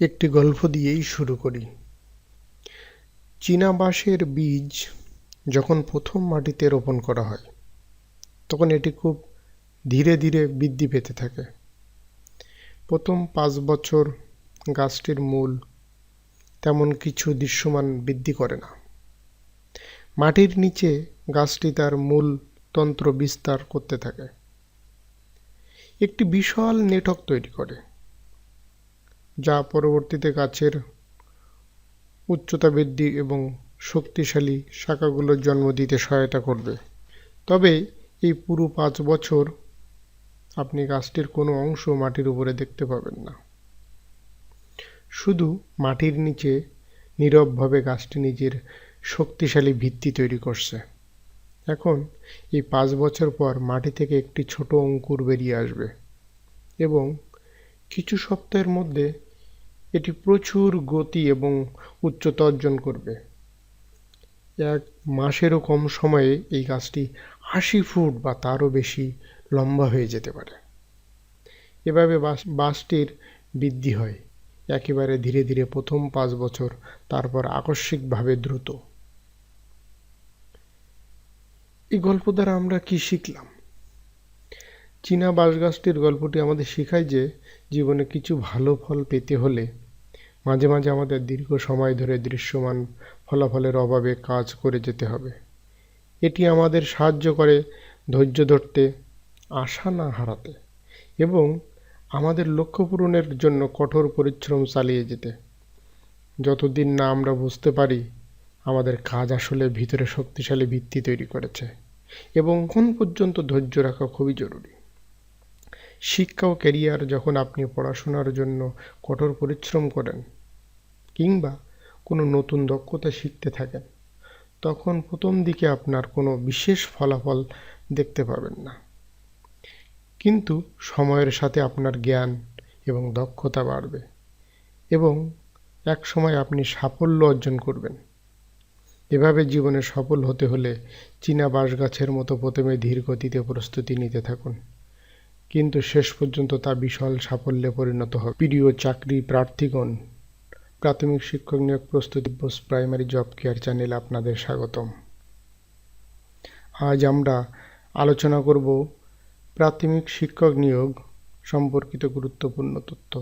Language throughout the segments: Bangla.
একটি গল্প দিয়েই শুরু করি। চীনা বাঁশের বীজ যখন প্রথম মাটিতে রোপণ করা হয়, তখন এটি খুব ধীরে ধীরে বৃদ্ধি পেতে থাকে। প্রথম পাঁচ বছর গাছটির মূল তেমন কিছু দৃশ্যমান বৃদ্ধি করে না। মাটির নিচে গাছটি তার মূল তন্ত্র বিস্তার করতে থাকে। একটি বিশাল নেটক তৈরি করে। যা পরবর্তীতে গাছের উচ্চতা বৃদ্ধি এবং শক্তিশালী শাখাগুলোর জন্ম দিতে সহায়তা করবে। তবে এই পুরো পাঁচ বছর আপনি গাছটির কোনো অংশ মাটির উপরে দেখতে পাবেন না। শুধু মাটির নিচে নীরবভাবে গাছটি নিজের শক্তিশালী ভিত্তি তৈরি করছে। এখন এই পাঁচ বছর পর মাটি থেকে একটি ছোট অঙ্কুর বেরিয়ে আসবে এবং কিছু সপ্তাহের মধ্যে এটি প্রচুর গতি এবং উচ্চতা অর্জন করবে। এক মাসেরও কম সময়ে এই গাছটি আশি ফুট বা তারও বেশি লম্বা হয়ে যেতে পারে। এভাবে বাস, বাসটির বৃদ্ধি হয়। একেবারে ধীরে ধীরে প্রথম পাঁচ বছর তারপর আকস্মিকভাবে দ্রুত। এই গল্প দ্বারা আমরা কি শিখলাম? চীনা বাঁশ গাছটির গল্পটি আমাদের শেখায় যে জীবনে কিছু ভালো ফল পেতে হলে মাঝে মাঝে আমাদের দীর্ঘ সময় ধরে দৃশ্যমান ফলাফলের অভাবে কাজ করে যেতে হবে। এটি আমাদের সাহায্য করে ধৈর্য ধরতে, আশা না হারাতে এবং আমাদের লক্ষ্য পূরণের জন্য কঠোর পরিশ্রম চালিয়ে যেতে। যতদিন না আমরা বুঝতে পারি আমাদের কাজ আসলে ভিতরে শক্তিশালী ভিত্তি তৈরি করেছে এবং কোন পর্যন্ত ধৈর্য রাখা খুবই জরুরি। শিক্ষা ও ক্যারিয়ার যখন আপনি পড়াশোনার জন্য কঠোর পরিশ্রম করেন কিংবা কোনো নতুন দক্ষতা শিখতে থাকেন, তখন প্রথম দিকে আপনার কোনো বিশেষ ফলাফল দেখতে পাবেন না। কিন্তু সময়ের সাথে আপনার জ্ঞান এবং দক্ষতা বাড়বে এবং এক সময় আপনি সাফল্য অর্জন করবেন। এভাবে জীবনে সফল হতে হলে চীনা বাঁশ গাছের মতো প্রথমে ধীর গতিতে প্রস্তুতি নিতে থাকুন। কিন্তু শেষ পর্যন্ত তা বিশাল সাফল্যে পরিণত হবে। প্রিয় চাকরি প্রার্থীগণ, প্রাথমিক শিক্ষক নিয়োগ প্রস্তুতি পোস্ট প্রাইমারি জব কেয়ার চ্যানেলে আপনাদের স্বাগতম। আজ আমরা আলোচনা করব প্রাথমিক শিক্ষক নিয়োগ সম্পর্কিত গুরুত্বপূর্ণ তথ্য।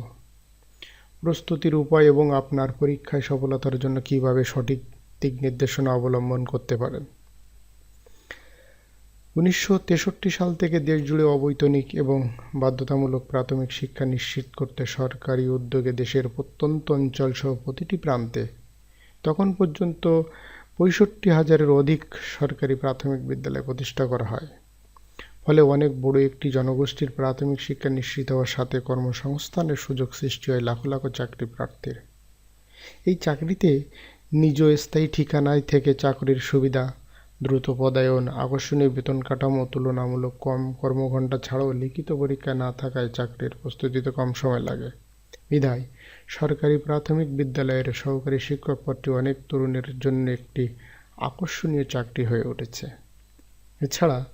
প্রস্তুতির উপায় এবং আপনার পরীক্ষায় সফলতার জন্য কীভাবে সঠিক দিক নির্দেশনা অবলম্বন করতে পারেন। উনিশশো তেষট্টি সাল থেকে দেশ জুড়ে অবৈতনিক এবং বাধ্যতামূলক প্রাথমিক শিক্ষা নিশ্চিত করতে সরকারি উদ্যোগে দেশের প্রত্যন্ত অঞ্চল সহ প্রতিটি প্রান্তে তখন পর্যন্ত পঁয়ষট্টি হাজারের অধিক সরকারি প্রাথমিক বিদ্যালয় প্রতিষ্ঠা করা হয়। ফলে অনেক বড় একটি জনগোষ্ঠীর প্রাথমিক শিক্ষা নিশ্চিত হওয়ার সাথে কর্মসংস্থানের সুযোগ সৃষ্টি হয় লাখো লাখো চাকরি প্রার্থীর। এই চাকরিতে নিজ স্থায়ী ঠিকানায় থেকে চাকরির সুবিধা দ্রুত পদায়ন, আকর্ষণীয় বেতন কাঠামো তুলনামূলক কম কর্মঘণ্টা ছাড়াও লিখিত পরীক্ষা না থাকায় চাকরির প্রস্তুতিতে কম সময় লাগে। বিধায়, সরকারি প্রাথমিক বিদ্যালয়ের সহকারী শিক্ষক পদটি অনেক তরুণের জন্য একটি আকর্ষণীয় চাকরি হয়ে উঠেছে। এছাড়া,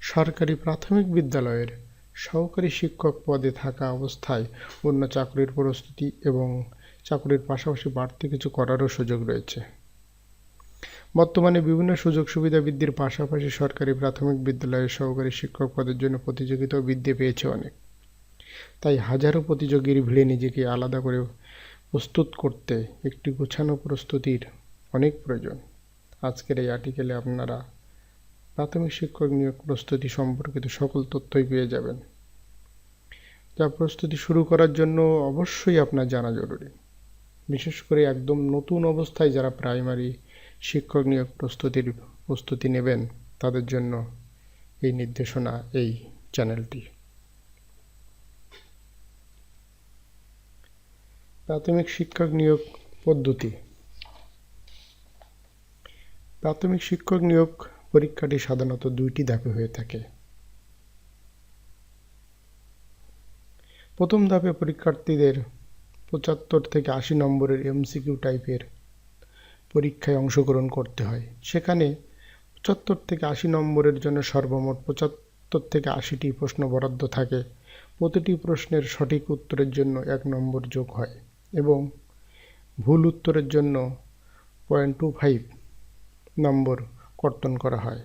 সরকারি প্রাথমিক বিদ্যালয়ের সহকারী শিক্ষক পদে থাকা অবস্থায় অন্য চাকরির প্রস্তুতি এবং চাকরির পাশাপাশি বাড়তি কিছু করারও সুযোগ রয়েছে। বর্তমানে বিভিন্ন সুযোগ সুবিধা বৃদ্ধির পাশাপাশি সরকারি প্রাথমিক বিদ্যালয়ের সহকারী শিক্ষক পদের জন্য প্রতিযোগিতাও বৃদ্ধি পেয়েছে অনেক। তাই হাজারো প্রতিযোগীর ভিড়ে নিজেকে আলাদা করে প্রস্তুত করতে একটি গোছানো প্রস্তুতির অনেক প্রয়োজন। আজকের এই আর্টিকেলে আপনারা প্রাথমিক শিক্ষক নিয়োগ প্রস্তুতি সম্পর্কিত সকল তথ্যই পেয়ে যাবেন। যা প্রস্তুতি শুরু করার জন্য অবশ্যই আপনার জানা জরুরি। বিশেষ করে একদম নতুন অবস্থায় যারা প্রাইমারি শিক্ষক নিয়োগ প্রস্তুতির, প্রস্তুতি নেবেন তাদের জন্য এই নির্দেশনা এই চ্যানেলটি। প্রাথমিক শিক্ষক নিয়োগ পদ্ধতি। প্রাথমিক শিক্ষক নিয়োগ পরীক্ষাটি সাধারণত দুইটি ধাপে হয়ে থাকে। প্রথম ধাপে পরীক্ষার্থীদের পঁচাত্তর থেকে আশি নম্বরের এমসিকিউ টাইপের পরীক্ষায় অংশগ্রহণ করতে হয়। সেখানে পঁচাত্তর থেকে আশি নম্বরের জন্য সর্বমোট পঁচাত্তর থেকে আশিটি প্রশ্ন বরাদ্দ থাকে। প্রতিটি প্রশ্নের সঠিক উত্তরের জন্য এক নম্বর যোগ হয় এবং ভুল উত্তরের জন্য পয়েন্ট টু ফাইভ নম্বর কর্তন করা হয়।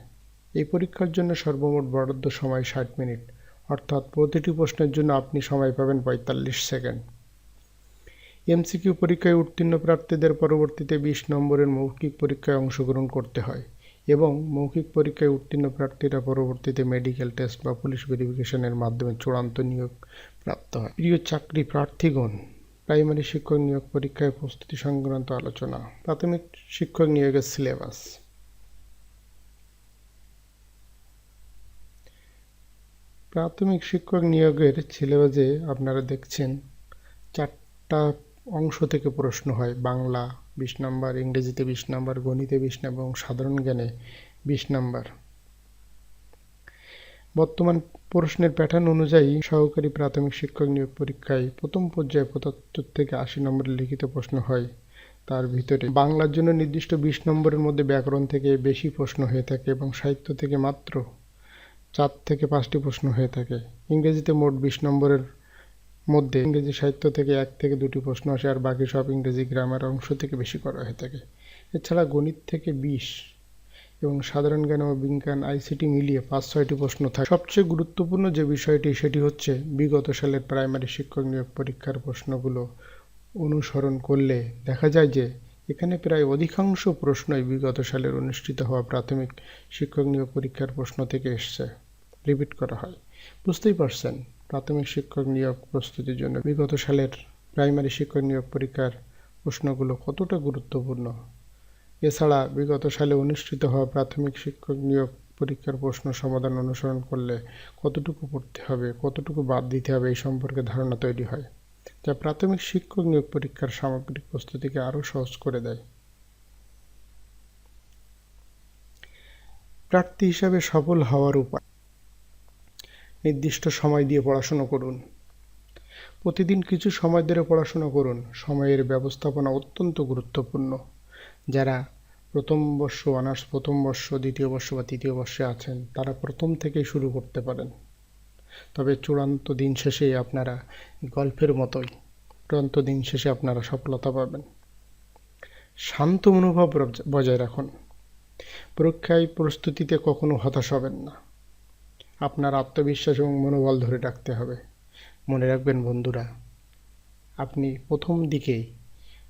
এই পরীক্ষার জন্য সর্বমোট বরাদ্দ সময় ষাট মিনিট। অর্থাৎ প্রতিটি প্রশ্নের জন্য আপনি সময় পাবেন পঁয়তাল্লিশ সেকেন্ড। এমসিকিউ পরীক্ষায় উত্তীর্ণ প্রার্থীদের পরবর্তীতে বিশ নম্বরের মৌখিক পরীক্ষায় অংশগ্রহণ করতে হয় এবং মৌখিক পরীক্ষায় উত্তীর্ণ প্রার্থীরা পরবর্তীতে মেডিকেল টেস্ট বা পুলিশ ভেরিফিকেশনের মাধ্যমে চূড়ান্ত নিয়োগ প্রাপ্ত হয়। প্রিয় চাকরি প্রার্থীগণ, প্রাইমারি শিক্ষক নিয়োগ পরীক্ষায় প্রস্তুতি সংক্রান্ত আলোচনা। প্রাথমিক শিক্ষক নিয়োগের সিলেবাস। প্রাথমিক শিক্ষক নিয়োগের সিলেবাসে আপনারা দেখছেন চারটা অংশ থেকে প্রশ্ন হয়, বাংলা বিশ নাম্বার, ইংরেজিতে বিশ নাম্বার, গণিতে বিশ নাম্বার এবং সাধারণ জ্ঞানে বিশ নাম্বার। বর্তমান প্রশ্নের প্যাটার্ন অনুযায়ী সহকারী প্রাথমিক শিক্ষক নিয়োগ পরীক্ষায় প্রথম পর্যায়ে পঁচাত্তর থেকে আশি নম্বরের লিখিত প্রশ্ন হয়। তার ভিতরে বাংলার জন্য নির্দিষ্ট বিশ নম্বরের মধ্যে ব্যাকরণ থেকে বেশি প্রশ্ন হয়ে থাকে এবং সাহিত্য থেকে মাত্র চার থেকে পাঁচটি প্রশ্ন হয়ে থাকে। ইংরেজিতে মোট বিশ নম্বরের মধ্যে ইংরেজি সাহিত্য থেকে এক থেকে দুটি প্রশ্ন আসে আর বাকি সব ইংরেজি গ্রামার অংশ থেকে বেশি করা হয়ে থাকে। এছাড়া গণিত থেকে বিশ এবং সাধারণ জ্ঞান ও বিজ্ঞান আইসিটি মিলিয়ে পাঁচ ছয়টি প্রশ্ন থাকে। সবচেয়ে গুরুত্বপূর্ণ যে বিষয়টি, সেটি হচ্ছে বিগত সালের প্রাইমারি শিক্ষক নিয়োগ পরীক্ষার প্রশ্নগুলো অনুসরণ করলে দেখা যায় যে এখানে প্রায় অধিকাংশ প্রশ্নই বিগত সালের অনুষ্ঠিত হওয়া প্রাথমিক শিক্ষক নিয়োগ পরীক্ষার প্রশ্ন থেকে এসছে। রিপিট করা হয়। বুঝতেই পারছেন? প্রাথমিক শিক্ষক নিয়োগ প্রস্তুতির জন্য বিগত সালের প্রাইমারি শিক্ষক নিয়োগ পরীক্ষার প্রশ্নগুলো কতটা গুরুত্বপূর্ণ? এছাড়া বিগত সালে অনুষ্ঠিত হওয়া প্রাথমিক শিক্ষক নিয়োগ পরীক্ষার প্রশ্ন সমাধান অনুসরণ করলে কতটুকু পড়তে হবে, কতটুকু বাদ দিতে হবে এই সম্পর্কে ধারণা তৈরি হয়, যা প্রাথমিক শিক্ষক নিয়োগ পরীক্ষার সামগ্রিক প্রস্তুতিকে আরও সহজ করে দেয়। প্রার্থী হিসাবে সফল হওয়ার উপায় নির্দিষ্ট সময় দিয়ে পড়াশুনো করুন। প্রতিদিন কিছু সময় ধরে পড়াশোনা করুন। সময়ের ব্যবস্থাপনা অত্যন্ত গুরুত্বপূর্ণ। যারা প্রথম বর্ষ, অনার্স, প্রথম বর্ষ, দ্বিতীয় বর্ষ বা তৃতীয় বর্ষে আছেন, তারা প্রথম থেকেই শুরু করতে পারেন। তবে চূড়ান্ত দিন শেষে আপনারা গল্পের মতোই চূড়ান্ত দিন শেষে আপনারা সফলতা পাবেন। শান্ত মনোভাব বজায় রাখুন। পরীক্ষায় প্রস্তুতিতে কখনো হতাশ হবেন না। আপনার আত্মবিশ্বাস এবং মনোবল ধরে রাখতে হবে। মনে রাখবেন বন্ধুরা, আপনি প্রথম দিকেই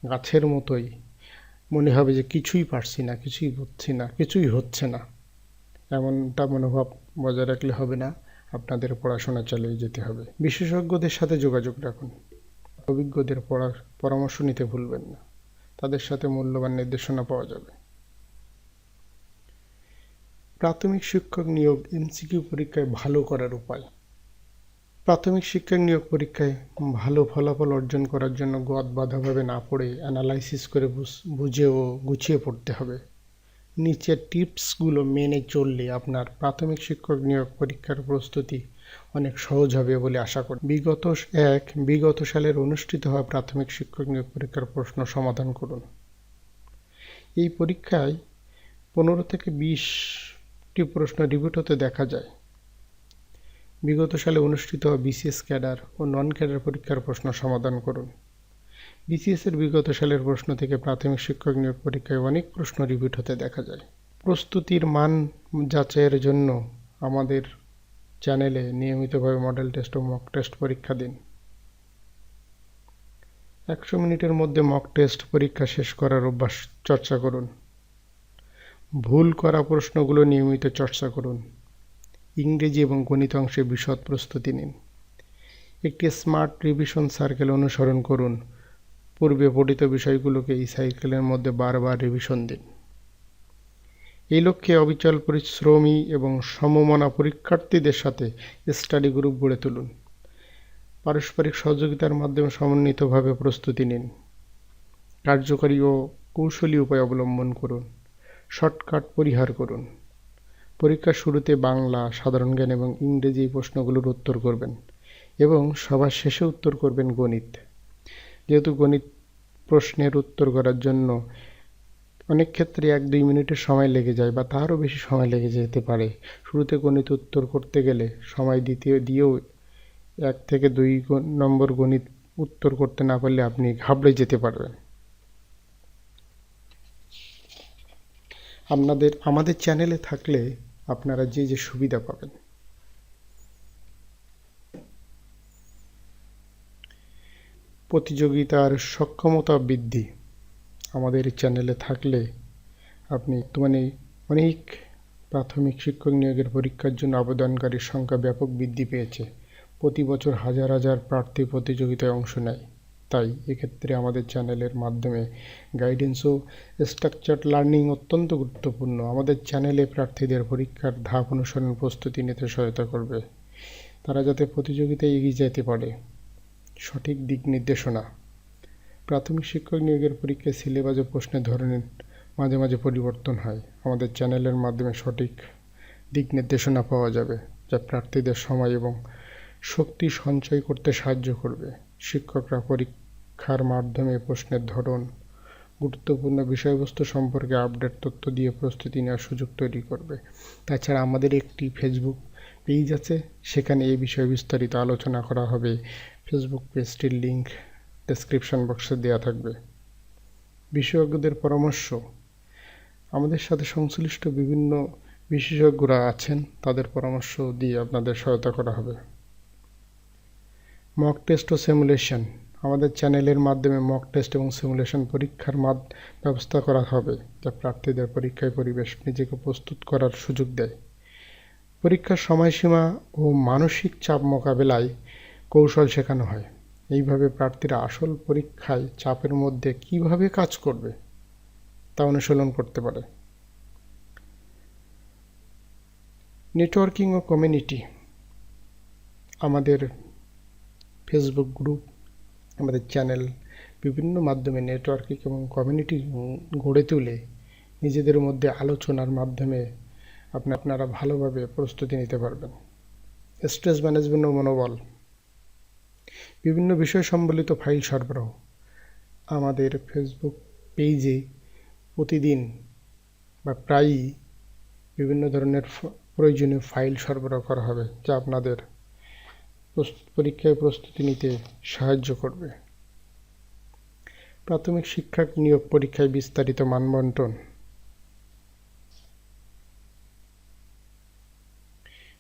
গাছের মতোই মনে হবে যে কিছুই পারছি না, কিছুই বুঝছি না, কিছুই হচ্ছে না। এমনটা মনোভাব বজায় রাখলে হবে না, আপনাদের পড়াশোনা চালিয়ে যেতে হবে। বিশেষজ্ঞদের সাথে যোগাযোগ রাখুন। অভিজ্ঞদের পরামর্শ নিতে ভুলবেন না। তাদের সাথে মূল্যবান নির্দেশনা পাওয়া যাবে। প্রাথমিক শিক্ষক নিয়োগ এমসিকিউ পরীক্ষায় ভালো করার উপায়। প্রাথমিক শিক্ষক নিয়োগ পরীক্ষায় ভালো ফলাফল অর্জন করার জন্য গদ বাধাভাবে না পড়ে অ্যানালাইসিস করে বুঝে ও গুছিয়ে পড়তে হবে। নিচের টিপসগুলো মেনে চললে আপনার প্রাথমিক শিক্ষক নিয়োগ পরীক্ষার প্রস্তুতি অনেক সহজ হবে বলে আশা করি। বিগত এক, বিগত সালের অনুষ্ঠিত হওয়া প্রাথমিক শিক্ষক নিয়োগ পরীক্ষার প্রশ্ন সমাধান করুন। এই পরীক্ষায় পনেরো থেকে বিশটি প্রশ্ন রিপিট হতে দেখা যায়। বিগত সালে অনুষ্ঠিত বিসিএস ক্যাডার ও নন ক্যাডার পরীক্ষার প্রশ্ন সমাধান করুন। বিসিএসের বিগত সালের প্রশ্ন থেকে প্রাথমিক শিক্ষক নিয়োগ পরীক্ষায় অনেক প্রশ্ন রিপিট হতে দেখা যায়। প্রস্তুতির মান যাচাইয়ের জন্য আমাদের চ্যানেলে নিয়মিতভাবে মডেল টেস্ট ও মক টেস্ট পরীক্ষা দিন। একশো মিনিটের মধ্যে মক টেস্ট পরীক্ষা শেষ করার অভ্যাস চর্চা করুন। ভুল করা প্রশ্নগুলো নিয়মিত চর্চা করুন। ইংরেজি এবং গণিত অংশে বিশদ প্রস্তুতি নিন। একটি স্মার্ট রিভিশন সার্কেল অনুসরণ করুন। পূর্বে পঠিত বিষয়গুলোকে এই সাইকেলের মধ্যে বারবার রিভিশন দিন। এই লক্ষ্যে অবিচল পরিশ্রমী এবং সমমনা পরীক্ষার্থীদের সাথে স্টাডি গ্রুপ গড়ে তুলুন। পারস্পরিক সহযোগিতার মাধ্যমে সমন্বিতভাবে প্রস্তুতি নিন। কার্যকরী ও কৌশলী উপায় অবলম্বন করুন। শর্টকাট পরিহার করুন। পরীক্ষার শুরুতে বাংলা, সাধারণ জ্ঞান এবং ইংরেজি প্রশ্নগুলোর উত্তর করবেন এবং সবার শেষে উত্তর করবেন গণিত। যেহেতু গণিত প্রশ্নের উত্তর করার জন্য অনেক ক্ষেত্রে এক দুই মিনিটের সময় লেগে যায় বা তারও বেশি সময় লেগে যেতে পারে। শুরুতে গণিত উত্তর করতে গেলে সময় দ্বিতীয় দিয়েও এক থেকে দুই নম্বর গণিত উত্তর করতে না পারলে আপনি ঘাবড়ে যেতে পারবেন। আপনাদের, আমাদের চ্যানেলে থাকলে আপনারা যে যে সুবিধা পাবেন। প্রতিযোগিতার সক্ষমতা বৃদ্ধি আমাদের চ্যানেলে থাকলে আপনি বর্তমানে অনেক প্রাথমিক শিক্ষক নিয়োগের পরীক্ষার জন্য আবেদনকারীর সংখ্যা ব্যাপক বৃদ্ধি পেয়েছে। প্রতি বছর হাজার হাজার প্রার্থী প্রতিযোগিতায় অংশ নেয়। তাই এক্ষেত্রে আমাদের চ্যানেলের মাধ্যমে গাইডেন্স ও স্ট্রাকচার লার্নিং অত্যন্ত গুরুত্বপূর্ণ। আমাদের চ্যানেলে প্রার্থীদের পরীক্ষার ধাপ অনুসরণ প্রস্তুতি নিতে সহায়তা করবে। তারা যাতে প্রতিযোগিতায় এগিয়ে যেতে পারে। সঠিক দিক নির্দেশনা। প্রাথমিক শিক্ষক নিয়োগের পরীক্ষায় সিলেবাস ও প্রশ্নের ধরনের মাঝে মাঝে পরিবর্তন হয়। আমাদের চ্যানেলের মাধ্যমে সঠিক দিক নির্দেশনা পাওয়া যাবে, যা প্রার্থীদের সময় এবং শক্তি সঞ্চয় করতে সাহায্য করবে। শিক্ষকরা পরীক্ষার মাধ্যমে প্রশ্নের ধরন। গুরুত্বপূর্ণ বিষয়বস্তু সম্পর্কে আপডেট তথ্য দিয়ে প্রস্তুতি নেওয়ার সুযোগ তৈরি করবে। তাছাড়া আমাদের একটি ফেসবুক পেজ আছে, সেখানে এই বিষয়ে বিস্তারিত আলোচনা করা হবে। ফেসবুক পেজটির লিংক ডেসক্রিপশন বক্সে দেওয়া থাকবে। বিশেষজ্ঞদের পরামর্শ। আমাদের সাথে সংশ্লিষ্ট বিভিন্ন বিশেষজ্ঞরা আছেন, তাদের পরামর্শ দিয়ে আপনাদের সহায়তা করা হবে। মক টেস্ট ও সিমুলেশন। আমাদের চ্যানেলের মাধ্যমে মক টেস্ট এবং সিমুলেশন পরীক্ষার মাদ ব্যবস্থা করা হবে, যা প্রার্থীদের পরীক্ষায় পরিবেশ নিজেকে প্রস্তুত করার সুযোগ দেয়। পরীক্ষার সময়সীমা ও মানসিক চাপ মোকাবেলায় কৌশল শেখানো হয়। এইভাবে প্রার্থীরা আসল পরীক্ষায় চাপের মধ্যে কীভাবে কাজ করবে, তা অনুশীলন করতে পারে। নেটওয়ার্কিং ও কমিউনিটি, আমাদের ফেসবুক গ্রুপ আমাদের চ্যানেল বিভিন্ন মাধ্যমে নেটওয়ার্কিং এবং কমিউনিটি গড়ে তুলে নিজেদের মধ্যে আলোচনার মাধ্যমে আপনি, আপনারা ভালোভাবে প্রস্তুতি নিতে পারবেন। স্ট্রেস ম্যানেজমেন্ট ও মনোবল। বিভিন্ন বিষয় সম্বলিত ফাইল সরবরাহ। আমাদের ফেসবুক পেজে প্রতিদিন বা প্রায়ই বিভিন্ন ধরনের প্রয়োজনীয় ফাইল সরবরাহ করা হবে, যা আপনাদের পরীক্ষায় প্রস্তুতি নিতে সাহায্য করবে। প্রাথমিক শিক্ষা নিয়োগ পরীক্ষায় বিস্তারিত মানবন্টন।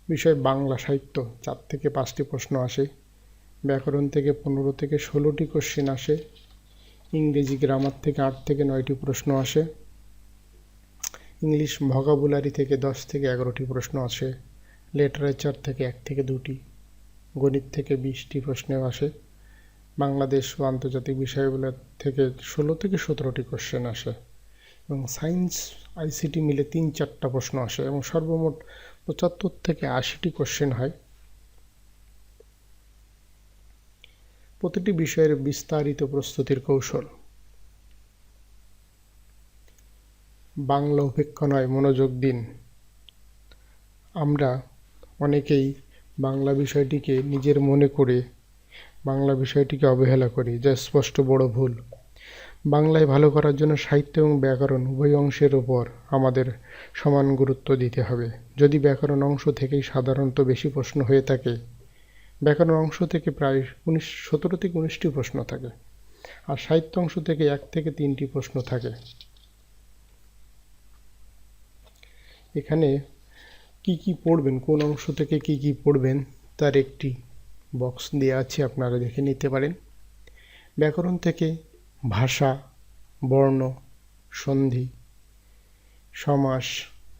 বিষয় বাংলা সাহিত্য চার থেকে পাঁচটি প্রশ্ন আসে। ব্যাকরণ থেকে পনেরো থেকে ষোলোটি কোশ্চেন আসে। ইংরেজি গ্রামার থেকে আট থেকে নয়টি প্রশ্ন আসে। ইংলিশ ভকাবুলারি থেকে দশ থেকে এগারোটি প্রশ্ন আসে। লিটারেচার থেকে এক থেকে দুটি। গণিত থেকে বিশটি প্রশ্ন আসে। বাংলাদেশ ও আন্তর্জাতিক বিষয়গুলো থেকে ষোলো থেকে সতেরোটি কোশ্চেন আসে এবং সায়েন্স আইসিটি মিলে তিন চারটা প্রশ্ন আসে এবং সর্বমোট পঁচাত্তর থেকে আশিটি কোশ্চেন হয়। প্রতিটি বিষয়ের বিস্তারিত প্রস্তুতির কৌশল। বাংলা উপেক্ষা নয়, মনোযোগ দিন। আমরা অনেকেই বাংলা বিষয়টিকে নিজের মনে করে, বাংলা বিষয়টিকে অবহেলা করি, যা স্পষ্ট বড় ভুল। বাংলায় ভালো করার জন্য সাহিত্য এবং ব্যাকরণ উভয় অংশের ওপর আমাদের সমান গুরুত্ব দিতে হবে। যদি ব্যাকরণ অংশ থেকেই সাধারণত বেশি প্রশ্ন হয়ে থাকে, ব্যাকরণ অংশ থেকে প্রায় উনিশ, সতেরো থেকে উনিশটি প্রশ্ন থাকে, আর সাহিত্য অংশ থেকে এক থেকে তিনটি প্রশ্ন থাকে। এখানে কি কি পড়বেন? কোন অংশ থেকে কি কি পড়বেন? তার একটি বক্স দেওয়া আছে, আপনারা দেখে নিতে পারেন। ব্যাকরণ থেকে ভাষা, বর্ণ, সন্ধি, সমাস,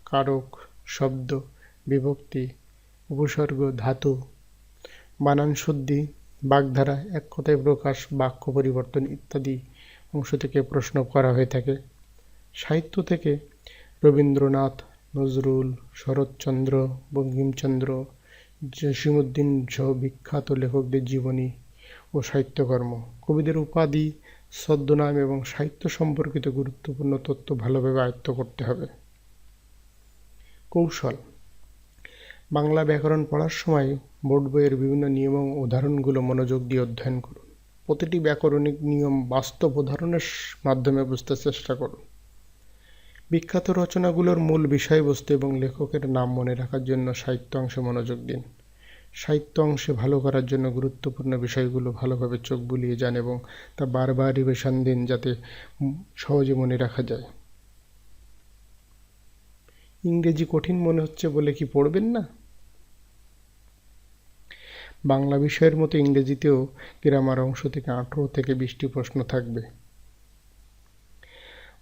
কারক, শব্দ, বিভক্তি, উপসর্গ, ধাতু, বানান শুদ্ধি, বাগধারা, এক কথায় প্রকাশ, বাক্য পরিবর্তন ইত্যাদি অংশ থেকে প্রশ্ন করা হয়ে থাকে। সাহিত্য থেকে রবীন্দ্রনাথ নজরুল, শরৎচন্দ্র, বঙ্কিমচন্দ্র, জসীমউদ্দিন সহ বিখ্যাত লেখকদের জীবনী ও সাহিত্যকর্ম। কবিদের উপাধি, ছদ্মনাম এবং সাহিত্য সম্পর্কিত গুরুত্বপূর্ণ তথ্য ভালোভাবে আয়ত্ত করতে হবে। কৌশল। বাংলা ব্যাকরণ পড়ার সময় বোর্ড বইয়ের বিভিন্ন নিয়ম এবং উদাহরণগুলো মনোযোগ দিয়ে অধ্যয়ন করুন। প্রতিটি ব্যাকরণিক নিয়ম বাস্তব উদাহরণের মাধ্যমে বুঝতে চেষ্টা করুন। বিখ্যাত রচনাগুলোর মূল বিষয়বস্তু এবং লেখকের নাম মনে রাখার জন্য সাহিত্য অংশে মনোযোগ দিন। সাহিত্য অংশে ভালো করার জন্য গুরুত্বপূর্ণ বিষয়গুলো ভালোভাবে চোখ বুলিয়ে যান এবং তা বারবার রিভিশন দিন যাতে সহজে মনে রাখা যায়। ইংরেজি কঠিন মনে হচ্ছে বলে কি পড়বেন না? বাংলা বিষয়ের মতো ইংরেজিতেও গ্রামার অংশ থেকে আঠেরো থেকে বিশটি প্রশ্ন থাকবে।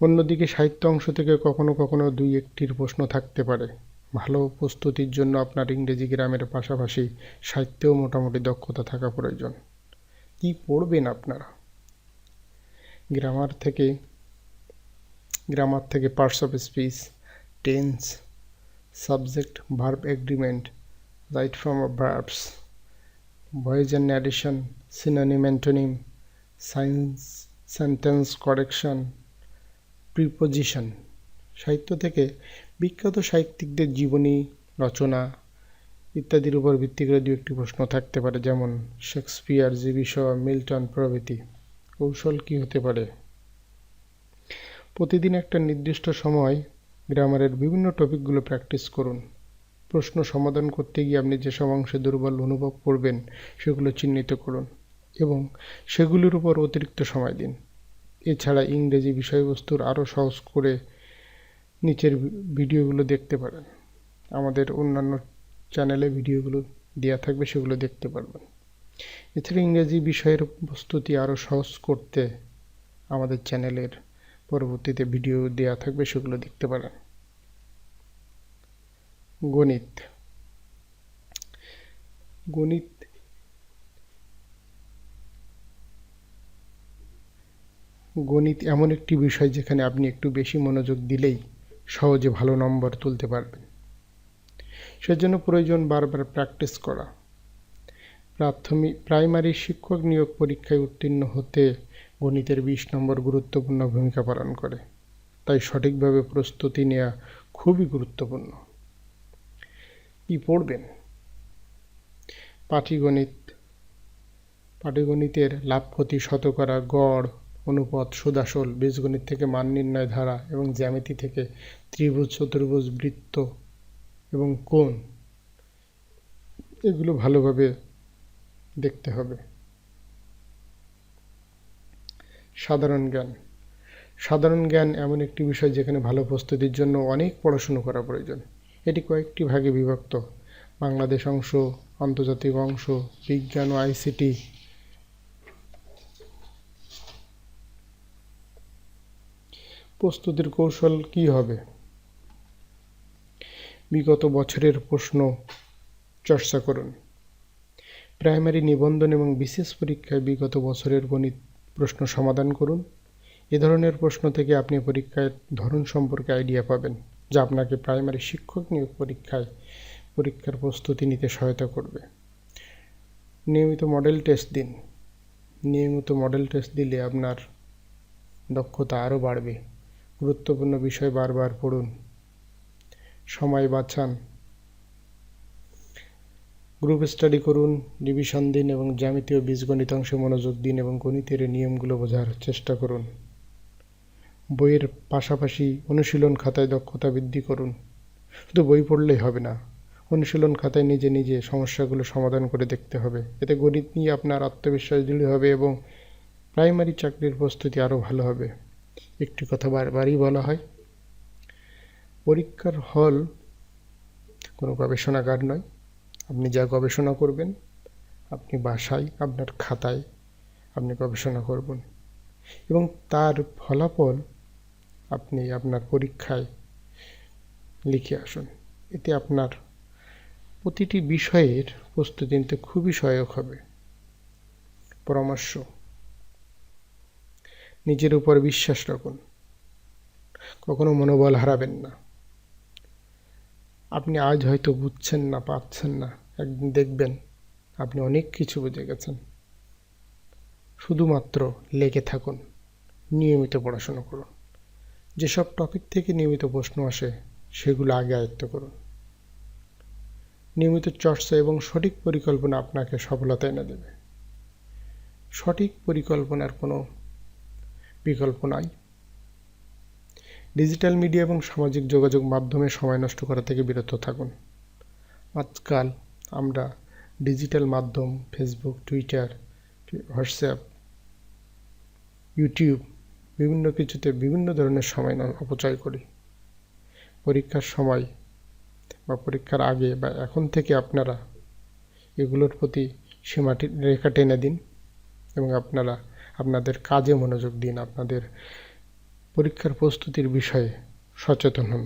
অন্যদিকে সাহিত্য অংশ থেকে কখনো কখনো দুই একটির প্রশ্ন থাকতে পারে। ভালো প্রস্তুতির জন্য আপনার ইংরেজি গ্রামের পাশাপাশি সাহিত্যেও মোটামুটি দক্ষতা থাকা প্রয়োজন। কি পড়বেন আপনারা? গ্রামার থেকে গ্রামার থেকে parts of speech tense subject verb agreement right form of verbs voice and narration synonym antonym science sentence correction preposition সাহিত্য থেকে বিখ্যাত সাহিত্যিকদের জীবনী, রচনা ইত্যাদির উপর ভিত্তি করে দু একটি প্রশ্ন থাকতে পারে, যেমন শেক্সপিয়ার, জিবি শ, মিল্টন প্রভৃতি। কৌশল কি হতে পারে? প্রতিদিন একটা নির্দিষ্ট সময় গ্রামারের বিভিন্ন টপিকগুলো প্র্যাকটিস করুন। প্রশ্ন সমাধান করতে গিয়ে আপনি যেসব অংশে দুর্বল অনুভব করবেন, সেগুলো চিহ্নিত করুন এবং সেগুলির উপর অতিরিক্ত সময় দিন। এছাড়া ইংরেজি বিষয়বস্তুর আরও সহজ করে নিচের ভিডিওগুলো দেখতে পারেন। আমাদের অন্যান্য চ্যানেলে ভিডিওগুলো দেওয়া থাকবে, সেগুলো দেখতে পারবেন। এছাড়া ইংরেজি বিষয়ের প্রস্তুতি আরও সহজ করতে আমাদের চ্যানেলের পরবর্তীতে ভিডিও দেওয়া থাকবে, সেগুলো দেখতে পারেন। গণিত। গণিত গণিত এমন একটি বিষয় যেখানে আপনি একটু বেশি মনোযোগ দিলেই সহজে ভালো নম্বর তুলতে পারবেন। সেজন্য প্রয়োজন বারবার প্র্যাকটিস করা। প্রাথমিক প্রাইমারি শিক্ষক নিয়োগ পরীক্ষায় উত্তীর্ণ হতে গণিতের বিশ নম্বর গুরুত্বপূর্ণ ভূমিকা পালন করে। তাই সঠিকভাবে প্রস্তুতি নেওয়া খুবই গুরুত্বপূর্ণ। কি পড়বেন? পাটিগণিত। পাটিগণিতের লাভ ক্ষতি শতকরা গড় অনুপাত সুদাসল, বীজগণিত থেকে মান নির্ণয় ধারা এবং জ্যামিতি থেকে ত্রিভুজ, চতুর্ভুজ, বৃত্ত এবং কোণ। এগুলো ভালোভাবে দেখতে হবে। সাধারণ জ্ঞান। সাধারণ জ্ঞান এমন একটি বিষয় যেখানে ভালো প্রস্তুতির জন্য অনেক পড়াশুনো করা প্রয়োজন। এটি কয়েকটি ভাগে বিভক্ত। বাংলাদেশ অংশ, আন্তর্জাতিক অংশ, বিজ্ঞান ও আইসিটি প্রস্তুতির কৌশল কি হবে? বিগত বছরের প্রশ্ন চর্চা করুন। প্রাইমারি নিবন্ধন এবং বিশেষ পরীক্ষায় বিগত বছরের গণিত প্রশ্ন সমাধান করুন। এ ধরনের প্রশ্ন থেকে আপনি পরীক্ষার ধরন সম্পর্কে আইডিয়া পাবেন, যা আপনাকে প্রাইমারি শিক্ষক নিয়োগ পরীক্ষায় পরীক্ষার প্রস্তুতি নিতে সহায়তা করবে। নিয়মিত মডেল টেস্ট দিন। নিয়মিত মডেল টেস্ট দিলে আপনার দক্ষতা আরও বাড়বে। গুরুত্বপূর্ণ বিষয় বারবার পড়ুন। সময় বাঁচান। গ্রুপ স্টাডি করুন, ডিভিশন দিন এবং জ্যামিতীয় বীজগণিত অংশে মনোযোগ দিন এবং গণিতের নিয়মগুলো বোঝার চেষ্টা করুন। বইয়ের পাশাপাশি অনুশীলন খাতায় দক্ষতা বৃদ্ধি করুন। শুধু বই পড়লেই হবে না, অনুশীলন খাতায় নিজে নিজে সমস্যাগুলো সমাধান করে দেখতে হবে। এতে গণিত নিয়ে আপনার আত্মবিশ্বাস দৃঢ় হবে এবং প্রাইমারি চাকরির প্রস্তুতি আরও ভালো হবে। একটি কথা বারবারই বলা হয়। পরীক্ষার হল কোনো গবেষণাগার নয়। আপনি যা গবেষণা করবেন, আপনি বাসায়, আপনার খাতায় আপনি গবেষণা করবেন। এবং তার ফলাফল আপনি আপনার পরীক্ষায় লিখে আসুন। এতে আপনার প্রতিটি বিষয়ের প্রস্তুতি নিতে খুবই সহায়ক হবে। পরামর্শ। নিজের উপর বিশ্বাস রাখুন। কখনো মনোবল হারাবেন না। আপনি আজ হয়তো বুঝছেন না পাচ্ছেন না। একদিন দেখবেন আপনি অনেক কিছু বুঝে গেছেন। শুধুমাত্র লেগে থাকুন, নিয়মিত পড়াশোনা করুন। যেসব টপিক থেকে নিয়মিত প্রশ্ন আসে, সেগুলো আগে আয়ত্ত করুন। নিয়মিত চর্চা এবং সঠিক পরিকল্পনা আপনাকে সফলতা এনে দেবে। সঠিক পরিকল্পনার কোনো বিকল্প নাই ডিজিটাল মিডিয়া এবং সামাজিক যোগাযোগ মাধ্যমে সময় নষ্ট করা থেকে বিরত থাকুন। আজকাল আমরা ডিজিটাল মাধ্যম, ফেসবুক, টুইটার, হোয়াটসঅ্যাপ, ইউটিউব বিভিন্ন কিছুতে বিভিন্ন ধরনের সময় অপচয় করি। পরীক্ষার সময় বা পরীক্ষার আগে বা এখন থেকে আপনারা এগুলোর প্রতি সীমাটি, রেখা টেনে দিন এবং আপনারা আপনাদের কাজে মনোযোগ দিন, আপনাদের পরীক্ষার প্রস্তুতির বিষয়ে সচেতন হন।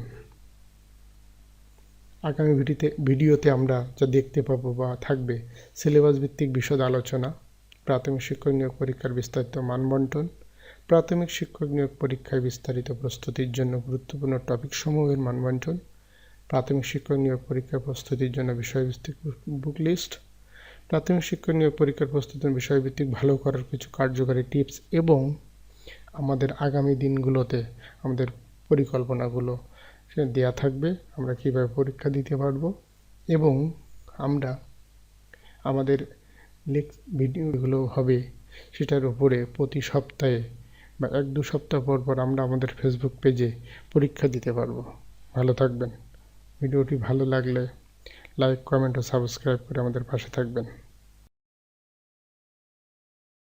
আগামী ভিডিওতে ভিডিওতে আমরা যা দেখতে পাবো বা থাকবে সিলেবাস ভিত্তিক বিশদ আলোচনা, প্রাথমিক শিক্ষক নিয়োগ পরীক্ষার বিস্তারিত মানবন্টন, প্রাথমিক শিক্ষক নিয়োগ পরীক্ষায় বিস্তারিত প্রস্তুতির জন্য গুরুত্বপূর্ণ টপিক সমূহের মানবন্টন, প্রাথমিক শিক্ষক নিয়োগ পরীক্ষার প্রস্তুতির জন্য বিষয়ভিত্তিক বুক লিস্ট প্রাথমিক শিক্ষক নিয়োগ পরীক্ষার প্রস্তুতির বিষয়ভিত্তিক ভালো করার কিছু কার্যকারী টিপস এবং আমাদের আগামী দিনগুলোতে আমাদের পরিকল্পনাগুলো দেয়া থাকবে, আমরা কীভাবে পরীক্ষা দিতে পারব এবং আমরা আমাদের নেক্সট ভিডিওগুলো হবে সেটার উপরে প্রতি সপ্তাহে বা এক দু সপ্তাহ পর পর আমরা আমাদের ফেসবুক পেজে পরীক্ষা দিতে পারব। ভালো থাকবেন। ভিডিওটি ভালো লাগলে লাইক কমেন্ট ও সাবস্ক্রাইব করে আমাদের পাশে থাকবেন।